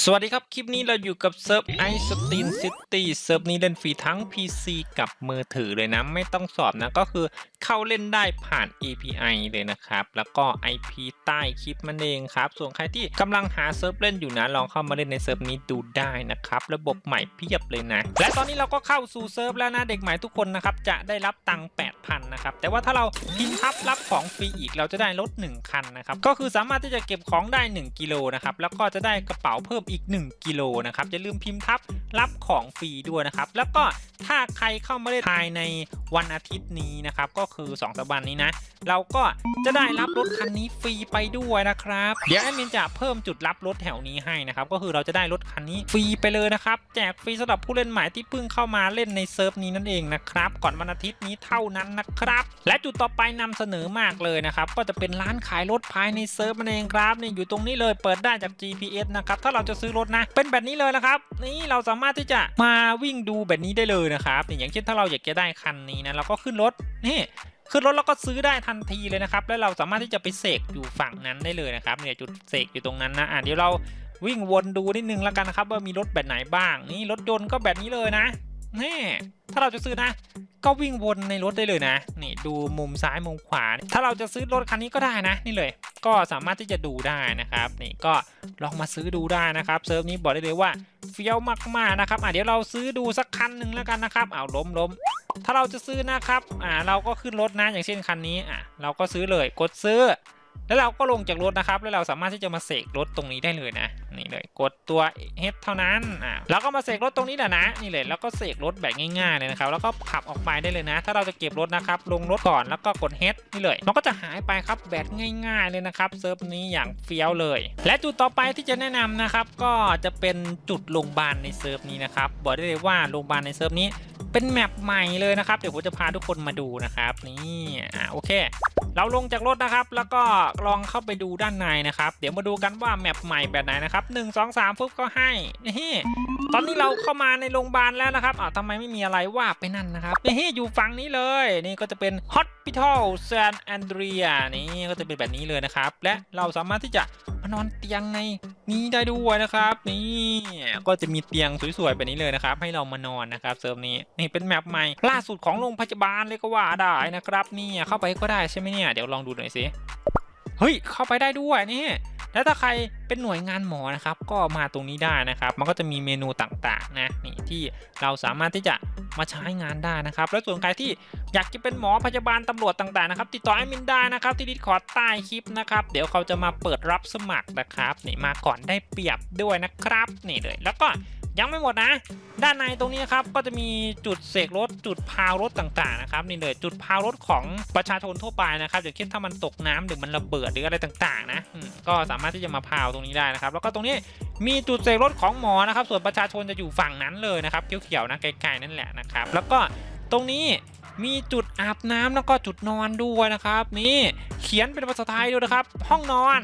สวัสดีครับ คลิปนี้เราอยู่กับเซิร์ฟไอสตีนซิตี้เซิร์ฟนี้เล่นฟรีทั้ง PC กับมือถือเลยนะ ไม่ต้องสอบนะ ก็คือเข้าเล่นได้ผ่าน API เลยนะครับ แล้วก็ IP ใต้คลิปมันเองครับ ส่วนใครที่กำลังหาเซิร์ฟเล่นอยู่นะ ลองเข้ามาเล่นในเซิร์ฟนี้ดูได้นะครับ ระบบใหม่เพียบเลยนะ และตอนนี้เราก็เข้าสู่เซิร์ฟแล้วนะ เด็กใหม่ทุกคนนะครับ จะได้รับตังค์8,000นะครับ แต่ว่าถ้าเราพิมพ์ทับรับของฟรีอีกเราจะได้รถ1คันนะครับ ก็คือสามารถที่จะเก็บของได้ 1กิโลนะครับ แล้วก็จะได้กระเป๋าเพิ่มอีก 1 กิโลนะครับอย่าลืมพิมพ์ทับรับของฟรีด้วยนะครับ แล้วก็ถ้าใครเข้ามาเล่นภายในวันอาทิตย์นี้นะครับ ก็คือ 2 สัปดาห์นี้นะ เราก็จะได้รับรถคันนี้ฟรีไปด้วยนะครับ เดี๋ยวแอดมินจะเพิ่มจุดรับรถแถวนี้ให้นะครับ ก็คือเราจะได้รถคันนี้ฟรีไปเลยนะครับ แจกฟรีสำหรับผู้เล่นใหม่ที่เพิ่งเข้ามาเล่นในเซิร์ฟนี้นั่นเองนะครับ ก่อนวันอาทิตย์นี้เท่านั้นนะครับ และจุดต่อไปนำเสนอมากเลยนะครับ ก็จะเป็นร้านขายรถภายในเซิร์ฟนั่นเองครับนี่อยู่ตรงนี้เลยเปิดได้จาก GPS นะครับ ถ้าเราจะะซื้อรถนะ เป็นแบบนี้เลยนะครับ นี่เราสามารถที่จะมาวิ่งดูแบบนี้ได้เลยนะครับอย่างเช่นถ้าเราอยากจะได้คันนี้นะเราก็ขึ้นรถนี่ขึ้นรถแล้วก็ซื้อได้ทันทีเลยนะครับ แล้วเราสามารถที่จะไปเสกอยู่ฝั่งนั้นได้เลยนะครับเนี่ยจุดเสกอยู่ตรงนั้นนะอะเดี๋ยวเราวิ่งวนดูนิดนึงแล้วกันนะครับว่ามีรถแบบไหนบ้าง นี่รถยนต์ก็แบบนี้เลยนะ นี่ถ้าเราจะซื้อนะ ก็วิ่งวนในรถได้เลยนะ นี่ดูมุมซ้ายมุมขวา ถ้าเราจะซื้อรถคันนี้ก็ได้นะ นี่เลย ก็สามารถที่จะดูได้นะครับ นี่ก็ลองมาซื้อดูได้นะครับเซิร์ฟนี้บอกได้เลยว่าเฟี้ยวมากๆนะครับอะเดี๋ยวเราซื้อดูสักคันหนึ่งแล้วกันนะครับเอาล้มล้มถ้าเราจะซื้อนะครับอ่าเราก็ขึ้นรถนะอย่างเช่นคันนี้อะเราก็ซื้อเลยกดซื้อ แล้วเราก็ลงจากรถนะครับ แล้วเราสามารถที่จะมาเสกรถตรงนี้ได้เลยนะ นี่เลย กดตัว H เท่านั้น อ่าเราก็มาเสกรถตรงนี้แหละนะ นี่เลย แล้วก็เสกรถแบบง่ายๆเลยนะครับ แล้วก็ขับออกไปได้เลยนะ ถ้าเราจะเก็บรถนะครับ ลงรถก่อน แล้วก็กด H นี่เลย มันก็จะหายไปครับ แบบง่ายๆเลยนะครับ เซิร์ฟนี้อย่างเฟี้ยวเลย และจุดต่อไปที่จะแนะนำนะครับ ก็จะเป็นจุดโรงพยาบาลในเซิร์ฟนี้นะครับ บอกได้เลยว่าโรงพยาบาลในเซิร์ฟนี้เป็นแมปใหม่เลยนะครับ เดี๋ยวผมจะพาทุกคนมาดูนะครับ นี่ อ่าโอเค เราลงจากรถนะครับ แล้วก็ลองเข้าไปดูด้านในนะครับ เดี๋ยวมาดูกันว่าแมปใหม่แบบไหนนะครับ1 2 3ปุ๊บก็ให้นี่ตอนนี้เราเข้ามาในโรงพยาบาลแล้วนะครับอ้าวทำไมไม่มีอะไรว่าไปนั่นนะครับนี่อยู่ฝั่งนี้เลย นี่ก็จะเป็น Hospital San Andrea นี่ก็จะเป็นแบบนี้เลยนะครับ และเราสามารถที่จะ นอนเตียงในนี้ได้ด้วยนะครับ นี่ก็จะมีเตียงสวยๆแบบนี้เลยนะครับ ให้เรามานอนนะครับเซิร์ฟนี้นี่เป็นแมปใหม่ ล่าสุดของโรงพยาบาลเลยก็ว่าได้นะครับนี่เข้าไปก็ได้ใช่ไหมเนี่ยเดี๋ยวลองดูหน่อยสิเฮ้ยเข้าไปได้ด้วยนี่ แล้วถ้าใครเป็นหน่วยงานหมอนะครับ ก็มาตรงนี้ได้นะครับ มันก็จะมีเมนูต่างๆนะนี่ที่เราสามารถที่จะมาใช้งานได้นะครับ แล้วส่วนใครที่อยากจะเป็นหมอพยาบาลตำรวจต่างๆนะครับติดต่อแอดมินได้นะครับที่ดิสคอร์ดใต้คลิปนะครับเดี๋ยวเขาจะมาเปิดรับสมัครนะครับนี่มาก่อนได้เปรียบด้วยนะครับนี่เลยแล้วก็ ยังไม่หมดนะ ด้านในตรงนี้ครับก็จะมีจุดเสกรถจุดพาวรถต่างๆนะครับนี่เลยจุดพาวรถของประชาชนทั่วไปนะครับอย่างเช่นถ้ามันตกน้ำหรือมันระเบิดหรืออะไรต่างๆนะก็สามารถที่จะมาพาวตรงนี้ได้นะครับ แล้วก็ตรงนี้มีจุดเสกรถของหมอนะครับ ส่วนประชาชนจะอยู่ฝั่งนั้นเลยนะครับเขียวๆนะไกลๆนั่นแหละนะครับ แล้วก็ตรงนี้มีจุดอาบน้ำแล้วก็จุดนอนด้วยนะครับ นี่เขียนเป็นภาษาไทยด้วยนะครับ ห้องนอน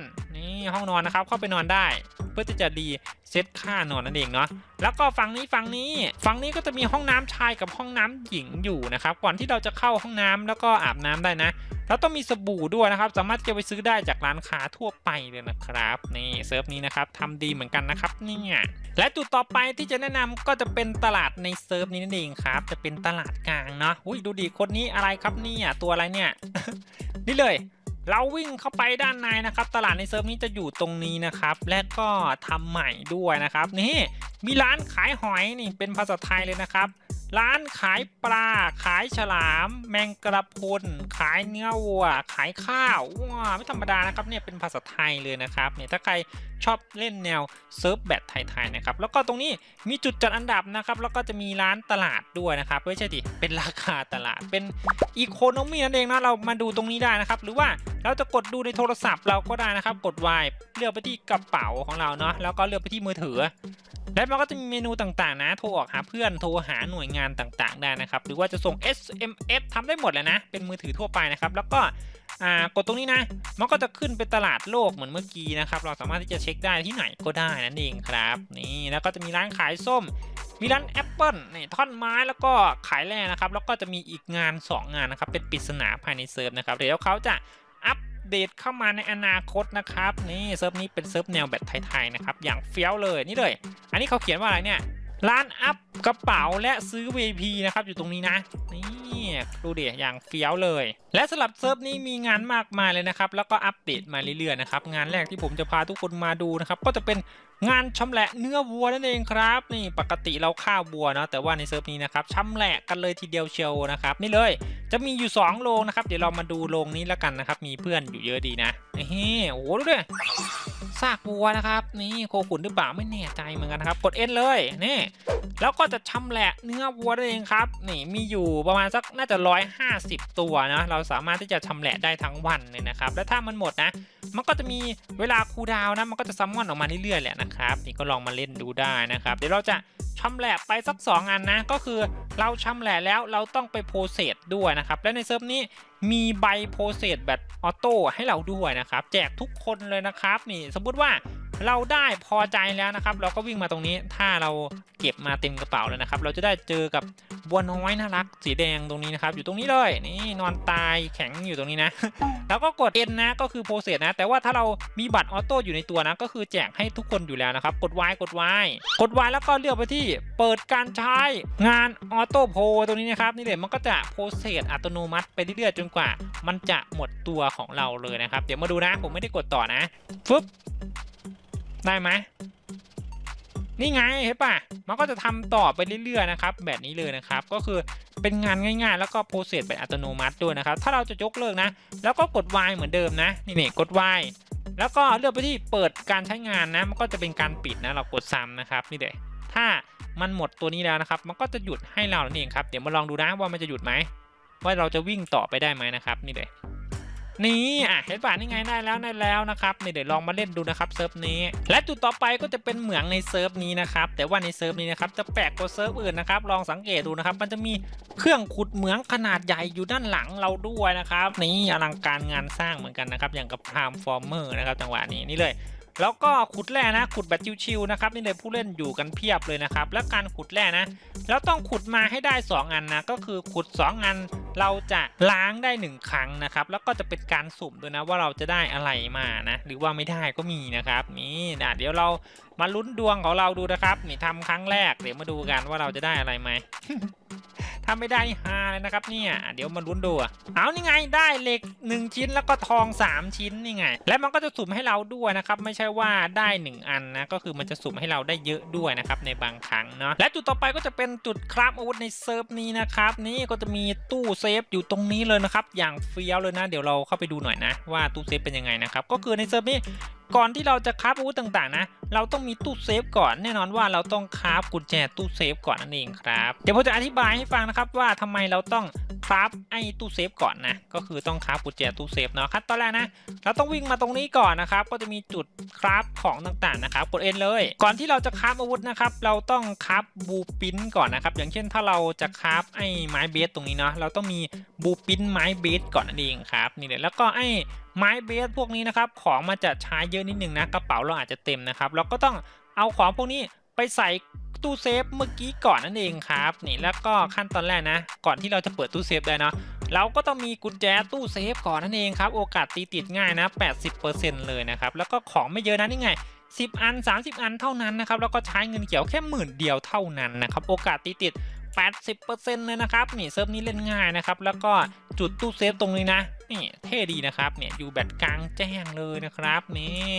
นี่ห้องนอนนะครับ เข้าไปนอนได้ เพื่อที่จะดีเซตค่านอนนั่นเองเนาะแล้วก็ฝั่งนี้ฝั่งนี้ฝั่งนี้ก็จะมีห้องน้ำชายกับห้องน้ำหญิงอยู่นะครับ ก่อนที่เราจะเข้าห้องน้ำแล้วก็อาบน้ำได้นะแล้วต้องมีสบู่ด้วยนะครับ สามารถจะไปซื้อได้จากร้านค้าทั่วไปเลยนะครับนี่เซิร์ฟนี้นะครับทำดีเหมือนกันนะครับเนี่ยและจุดต่อไปที่จะแนะนำก็จะเป็นตลาดในเซิร์ฟนี้นั่นเองครับ จะเป็นตลาดกลางเนาะอุ้ยดูดิคนนี้อะไรครับเนี่ยตัวอะไรเนี่ยนี่เลย เราวิ่งเข้าไปด้านในนะครับ ตลาดในเซิร์ฟนี้จะอยู่ตรงนี้นะครับ และก็ทำใหม่ด้วยนะครับ นี่มีร้านขายหอยนี่เป็นภาษาไทยเลยนะครับ ร้านขายปลา ขายฉลาม แมงกระพรุน ขายเนื้อวัว ขายข้าวว้าไม่ธรรมดานะครับเนี่ยเป็นภาษาไทยเลยนะครับเนี่ยถ้าใครชอบเล่นแนวเซิร์ฟแบบไทยๆนะครับแล้วก็ตรงนี้มีจุดจัดอันดับนะครับแล้วก็จะมีร้านตลาดด้วยนะครับไม่ใช่ดิเป็นราคาตลาดเป็นอีโคโนมีนั่นเองนะเรามาดูตรงนี้ได้นะครับหรือว่าเราจะกดดูในโทรศัพท์เราก็ได้นะครับ กด Y เลือกไปที่กระเป๋าของเราเนาะแล้วก็เลือกไปที่มือถือ และมันก็จะมีเมนูต่างๆ นะ โทรออกหาเพื่อน โทรหาหน่วยงานต่างๆ ได้นะครับ หรือว่าจะส่ง SMS ทำได้หมดเลยนะ เป็นมือถือทั่วไปนะครับ แล้วก็อ่ากดตรงนี้นะ มันก็จะขึ้นเป็นตลาดโลกเหมือนเมื่อกี้นะครับ เราสามารถที่จะเช็คได้ที่ไหนก็ได้นั่นเองครับ นี่ แล้วก็จะมีร้านขายส้ม มีร้านแอปเปิลนี่ท่อนไม้แล้วก็ขายแร่นะครับ แล้วก็จะมีอีกงาน 2 งานนะครับ เป็นปริศนาภายในเซิร์ฟนะครับ เดี๋ยวเขาจะ เดตเข้ามาในอนาคตนะครับนี่เซิร์ฟนี้เป็นเซิร์ฟแนวแบบไทยๆนะครับอย่างเฟี้ยวเลยนี่เลย อันนี้เขาเขียนว่าอะไรเนี่ยร้านอัพกระเป๋าและซื้อ VIP นะครับอยู่ตรงนี้นะนี่ดูดิอย่างเฟี้ยวเลย และสำหรับเซิร์ฟนี้มีงานมากมายเลยนะครับแล้วก็อัปเดตมาเรื่อยๆนะครับงานแรกที่ผมจะพาทุกคนมาดูนะครับก็จะเป็นงานชำแหละเนื้อวัวนั่นเองครับนี่ปกติเราฆ่าวัวเนาะแต่ว่าในเซิร์ฟนี้นะครับชำแหละกันเลยทีเดียวเชียวนะครับนี่เลย จะมีอยู่2โรงนะครับ เดี๋ยวเรามาดูโรงนี้แล้วกันนะครับ มีเพื่อนอยู่เยอะดีนะเฮ้โอ้โหดูดิซากวัวนะครับ นี่โคขุนหรือเปล่าไม่แน่ใจเหมือนกันนะครับ กดเอ็นเลยนี่แล้วก็จะชำแหละเนื้อวัวได้เองครับ นี่มีอยู่ประมาณสักน่าจะ 150 ตัวนะเราสามารถที่จะชำแหละได้ทั้งวันเลยนะครับ และถ้ามันหมดนะ มันก็จะมีเวลาคูดาวนะ มันก็จะซัมมอนออกมาเรื่อยๆแหละนะครับนี่ก็ลองมาเล่นดูได้นะครับ เดี๋ยวเราจะ ชำแหละไปสัก 2 อันนะ ก็คือเราชำแหละแล้วเราต้องไปโพเซตด้วยนะครับ และในเซิร์ฟนี้มีใบโพเซตแบบออโต้ให้เราด้วยนะครับ แจกทุกคนเลยนะครับนี่สมมุติว่า เราได้พอใจแล้วนะครับ เราก็วิ่งมาตรงนี้ถ้าเราเก็บมาเต็มกระเป๋าแล้วนะครับ เราจะได้เจอกับบัวน้อยน่ารัก สีแดงตรงนี้นะครับ อยู่ตรงนี้เลยนี่นอนตายแข็งอยู่ตรงนี้นะ แล้วก็กด N นนะก็คือโปรเซสนะ แต่ว่าถ้าเรามีบัตรออโต้อยู่ในตัวนะ ก็คือแจกให้ทุกคนอยู่แล้วนะครับ กด Y กด Y กด Y แล้วก็เลือกไปที่เปิดการใช้งานออโต้โพตรงนี้นะครับนี่เลยมันก็จะโปรเซสอัตโนมัติไปเรื่อยๆจนกว่า มันจะหมดตัวของเราเลยนะครับ เดี๋ยวมาดูนะ ผมไม่ได้กดต่อนะฟึบ ได้ไหมนี่ไงเห็นปะมันก็จะทำต่อไปเรื่อยๆนะครับ แบบนี้เลยนะครับ ก็คือเป็นงานง่ายๆ แล้วก็โปรเซสแบบอัตโนมัติด้วยนะครับ ถ้าเราจะยกเลิกนะ แล้วก็กด Y เหมือนเดิมนะ นี่นี่กด Y แล้วก็เลือกไปที่เปิดการใช้งานนะ มันก็จะเป็นการปิดนะ เรากดซ้ำนะครับ นี่เด็ถ้ามันหมดตัวนี้แล้วนะครับ มันก็จะหยุดให้เรานั่เองครับ เดี๋ยวมาลองดูนะว่ามันจะหยุดไหม ว่าเราจะวิ่งต่อไปได้ไหมนะครับ นี่เลย นี่อะเห็นป่ะนี่ไงได้แล้วได้แล้วนะครับนี่เดี๋ยวลองมาเล่นดูนะครับเซิร์ฟนี้และจุดต่อไปก็จะเป็นเหมืองในเซิร์ฟนี้นะครับแต่ว่าในเซิร์ฟนี้นะครับจะแปลกกว่าเซิร์ฟอื่นนะครับลองสังเกตดูนะครับมันจะมีเครื่องขุดเหมืองขนาดใหญ่อยู่ด้านหลังเราด้วยนะครับนี่อลังการงานสร้างเหมือนกันนะครับอย่างกับ Prime Former นะครับจังหวะนี้นี่เลย แล้วก็ขุดแร่นะขุดแบบชิวๆนะครับนี่เลยผู้เล่นอยู่กันเพียบเลยนะครับ และการขุดแร่นะแล้วต้องขุดมาให้ได้ 2 อันนะก็คือขุด 2 อันเราจะล้างได้ 1 ครั้งนะครับ แล้วก็จะเป็นการสุ่มด้วยนะว่าเราจะได้อะไรมานะหรือว่าไม่ได้ก็มีนะครับนี่นะเดี๋ยวเรามาลุ้นดวงของเราดูนะครับนี่ทำครั้งแรกเดี๋ยวมาดูกันว่าเราจะได้อะไรไหม ถ้าไม่ได้ฮาเลยนะครับเนี่ยเดี๋ยวมาลุ้นดูเอานี่ไงได้เหล็ก 1 ชิ้นแล้วก็ทอง 3 ชิ้นนี่ไง และมันก็จะสุ่มให้เราด้วยนะครับไม่ใช่ว่าได้ 1 อันนะก็คือมันจะสุ่มให้เราได้เยอะด้วยนะครับในบางครั้งเนาะและจุดต่อไปก็จะเป็นจุดคราฟอาวุธในเซิร์ฟนี้นะครับนี่ก็จะมีตู้เซฟอยู่ตรงนี้เลยนะครับอย่างเฟี้ยวเลยนะ เดี๋ยวเราเข้าไปดูหน่อยนะว่าตู้เซฟเป็นยังไงนะครับก็คือในเซิร์ฟนี้ ก่อนที่เราจะคราฟอาวุธต่างๆนะ เราต้องมีตู้เซฟก่อน แน่นอนว่าเราต้องคราฟกุญแจตู้เซฟก่อนนั่นเองครับ เดี๋ยวผมจะอธิบายให้ฟังนะครับว่าทำไมเราต้อง คราฟไอ้ตู้เซฟก่อนนะ ก็คือต้องคราฟกุญแจตู้เซฟเนาะขั้นตอนแรกนะ เราต้องวิ่งมาตรงนี้ก่อนนะครับ ก็จะมีจุดคราฟของต่างๆนะครับกดเอ็นเลย ก่อนที่เราจะคราฟอาวุธนะครับ เราต้องคราฟบูปินก่อนนะครับ อย่างเช่นถ้าเราจะคราฟไอ้ไม้เบสตรงนี้เนาะ เราต้องมีบูปินไม้เบสก่อนนั่นเองครับ นี่เลยแล้วก็ไอ้ไม้เบสพวกนี้นะครับ ของมันจะใช้เยอะนิดนึงนะ กระเป๋าเราอาจจะเต็มนะครับ เราก็ต้องเอาของพวกนี้ ไปใส่ตู้เซฟเมื่อกี้ก่อนนั่นเองครับนี่แล้วก็ขั้นตอนแรกนะ ก่อนที่เราจะเปิดตู้เซฟได้เนาะเราก็ต้องมีกุญแจตู้เซฟก่อนนั่นเองครับโอกาสตีติดง่ายนะ 80%เลยนะครับแล้วก็ของไม่เยอะนะนี่ไง10 อัน 30 อันเท่านั้นนะครับแล้วก็ใช้เงินเกี่ยวแค่หมื่นเดียวเท่านั้นนะครับโอกาสตีติด 80%เลยนะครับนี่เซิร์ฟนี้เล่นง่ายนะครับแล้วก็จุดตู้เซฟตรงนี้นะนี่เท่ดีนะครับเนี่ยอยู่แบบกลางแจ้งเลยนะครับนี่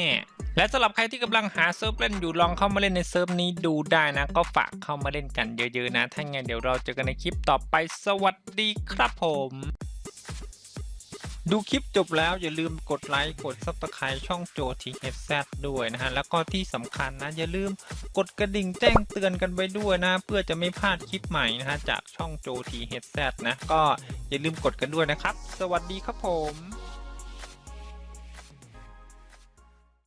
และสำหรับใครที่กำลังหาเซิร์ฟเล่นอยู่ลองเข้ามาเล่นในเซิร์ฟนี้ดูได้นะ ก็ฝากเข้ามาเล่นกันเยอะๆนะ ถ้าไงเดี๋ยวเราเจอกันในคลิปต่อไปสวัสดีครับผม ดูคลิปจบแล้วอย่าลืมกดไลค์กด subscribe ช่องโจทีเอซด้วยนะฮะ แล้วก็ที่สำคัญนะอย่าลืมกดกระดิ่งแจ้งเตือนกันไว้ด้วยนะ เพื่อจะไม่พลาดคลิปใหม่นะฮะจากช่องโจทีเอซนะก็อย่าลืมกดกันด้วยนะครับ สวัสดีครับผม